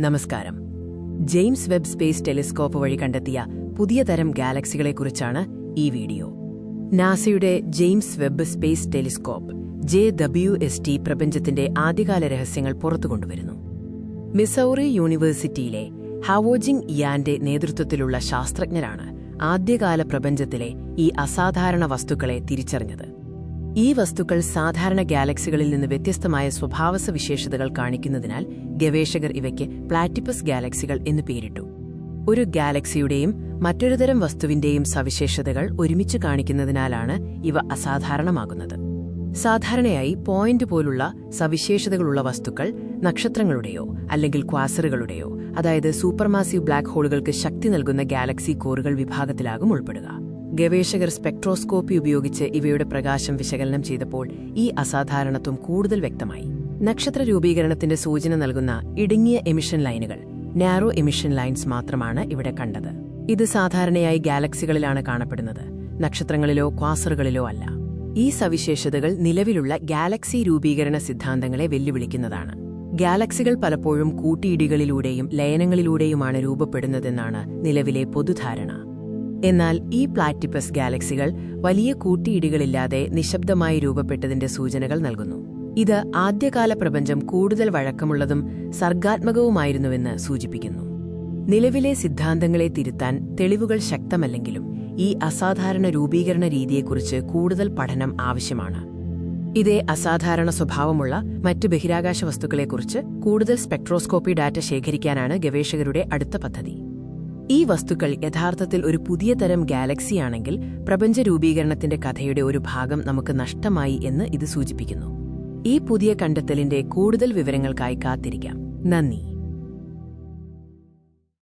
നമസ്കാരം. James Webb space telescope വഴി കണ്ടെത്തിയ പുതിയ തരം ഗാലക്സികളെക്കുറിച്ചാണ് ഈ വീഡിയോ. നാസയുടെ James Webb Space Telescope J W S T പ്രപഞ്ചത്തിന്റെ ആദ്യകാല രഹസ്യങ്ങൾ പുറത്തുകൊണ്ടുവരുന്നു. മിസൗറി യൂണിവേഴ്സിറ്റിയിലെ ഹാവോജിംഗ് ഇയാന്റെ നേതൃത്വത്തിലുള്ള ശാസ്ത്രജ്ഞരാണ് ആദ്യകാല പ്രപഞ്ചത്തിലെ ഈ അസാധാരണ വസ്തുക്കളെ തിരിച്ചറിഞ്ഞത്. ഈ വസ്തുക്കൾ സാധാരണ ഗാലക്സികളിൽ നിന്ന് വ്യത്യസ്തമായ സ്വഭാവസവിശേഷതകൾ കാണിക്കുന്നതിനാൽ ഗവേഷകർ ഇവയ്ക്ക് പ്ലാറ്റിപ്പസ് ഗാലക്സികൾ എന്ന് പേരിട്ടു. ഒരു ഗാലക്സിയുടെയും മറ്റൊരുതരം വസ്തുവിന്റെയും സവിശേഷതകൾ ഒരുമിച്ച് കാണിക്കുന്നതിനാലാണ് ഇവ അസാധാരണമാകുന്നത്. സാധാരണയായി പോയിന്റ് പോലുള്ള സവിശേഷതകളുള്ള വസ്തുക്കൾ നക്ഷത്രങ്ങളുടെയോ അല്ലെങ്കിൽ ക്വാസറുകളുടെയോ അതായത് സൂപ്പർമാസീവ് ബ്ലാക്ക് ഹോളുകൾക്ക് ശക്തി നൽകുന്ന ഗാലക്സി കോറുകൾ വിഭാഗത്തിലാകും ഉൾപ്പെടുക. ഗവേഷകർ സ്പെക്ട്രോസ്കോപ്പി ഉപയോഗിച്ച് ഇവയുടെ പ്രകാശം വിശകലനം ചെയ്തപ്പോൾ ഈ അസാധാരണത്വം കൂടുതൽ വ്യക്തമായി. നക്ഷത്ര രൂപീകരണത്തിന്റെ സൂചന നൽകുന്ന ഇടുങ്ങിയ എമിഷൻ ലൈനുകൾ നാരോ എമിഷൻ ലൈൻസ് മാത്രമാണ് ഇവിടെ കണ്ടത്. ഇത് സാധാരണയായി ഗാലക്സികളിലാണ് കാണപ്പെടുന്നത് നക്ഷത്രങ്ങളിലോ ക്വാസറുകളിലോ അല്ല. ഈ സവിശേഷതകൾ നിലവിലുള്ള ഗാലക്സി രൂപീകരണ സിദ്ധാന്തങ്ങളെ വെല്ലുവിളിക്കുന്നതാണ്. ഗാലക്സികൾ പലപ്പോഴും കൂട്ടിയിടികളിലൂടെയും ലയനങ്ങളിലൂടെയുമാണ് രൂപപ്പെടുന്നതെന്നാണ് നിലവിലെ പൊതുധാരണ. എന്നാൽ ഈ പ്ലാറ്റിപ്പസ് ഗാലക്സികൾ വലിയ കൂട്ടിയിടികളില്ലാതെ നിശബ്ദമായി രൂപപ്പെട്ടതിന്റെ സൂചനകൾ നൽകുന്നു. ഇത് ആദ്യകാല പ്രപഞ്ചം കൂടുതൽ വഴക്കമുള്ളതും സർഗാത്മകവുമായിരുന്നുവെന്ന് സൂചിപ്പിക്കുന്നു. നിലവിലെ സിദ്ധാന്തങ്ങളെ തിരുത്താൻ തെളിവുകൾ ശക്തമല്ലെങ്കിലും ഈ അസാധാരണ രൂപീകരണ രീതിയെക്കുറിച്ച് കൂടുതൽ പഠനം ആവശ്യമാണ്. ഇതേ അസാധാരണ സ്വഭാവമുള്ള മറ്റ് ബഹിരാകാശ വസ്തുക്കളെക്കുറിച്ച് കൂടുതൽ സ്പെക്ട്രോസ്കോപ്പി ഡാറ്റ ശേഖരിക്കാനാണ് ഗവേഷകരുടെ അടുത്ത പദ്ധതി. ഈ വസ്തുക്കൾ യഥാർത്ഥത്തിൽ ഒരു പുതിയ തരം ഗാലക്സിയാണെങ്കിൽ പ്രപഞ്ച രൂപീകരണത്തിന്റെ കഥയുടെ ഒരു ഭാഗം നമുക്ക് നഷ്ടമായി എന്ന് ഇത് സൂചിപ്പിക്കുന്നു. ഈ പുതിയ കണ്ടെത്തലിന്റെ കൂടുതൽ വിവരങ്ങൾക്കായി കാത്തിരിക്കാം. നന്ദി.